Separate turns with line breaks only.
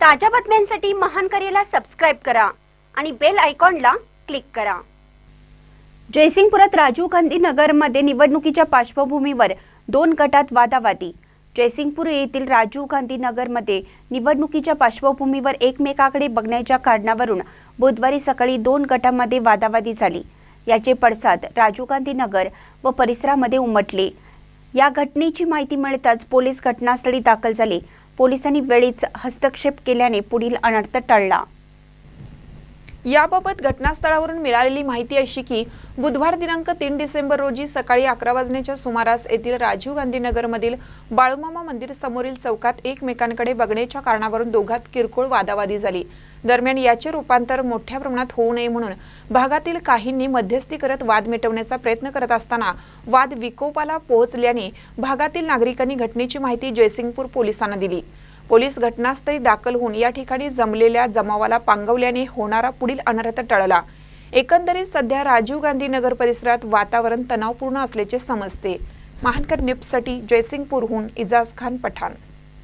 ताज्या बातम्यांसाठी महान करेला सबस्क्राईब करा आणि बेल आयकॉनला क्लिक करा. जयसिंगपुरात राजीव गांधी नगरमध्ये निवडणुकीच्या पार्श्वभूमीवर दोन गटात वादावादी. जयसिंगपूर येथील राजीव गांधी नगरमध्ये निवडणुकीच्या पार्श्वभूमीवर एकमेकाकडे बघण्याच्या कारणावरून बुधवारी सकाळी दोन गटांमध्ये वादावादी झाली. याचे पडसाद राजीव गांधी नगर व परिसरामध्ये उमटले. या घटनेची माहिती मिळताच पोलीस घटनास्थळी दाखल झाले. पोलिसांनी वेळीच हस्तक्षेप केल्याने पुढील अनर्थ टळला.
याबाबत घटनास्थळावरून मिळालेली माहिती अशी की बुधवार दिनांक तीन डिसेंबर रोजी सकाळी अकरा वाजण्याच्या सुमारास येथील राजीव गांधीनगरमधील बाळूमामा मंदिर समोरील चौकात एकमेकांकडे बघण्याच्या कारणावरून दोघात किरकोळ वादावादी झाली. दरम्यान याचे रूपांतर मोठ्या प्रमाणात होऊ नये म्हणून भागातील काहींनी मध्यस्थी करत वाद मिटवण्याचा प्रयत्न करत असताना वाद विकोपाला पोहोचल्याने भागातील नागरिकांनी घटनेची माहिती जयसिंगपूर पोलिसांना दिली. पोलीस घटनास्थळी दाखल होऊन या ठिकाणी जमलेल्या जमावाला पांगवल्याने होणारा पुढील अनर्थ टळला. एकंदरीत सध्या राजीव गांधी नगर परिसरात वातावरण तणावपूर्ण असल्याचे समजते. महानकर निप्ससाठी जयसिंगपूरहून इजाज खान पठाण.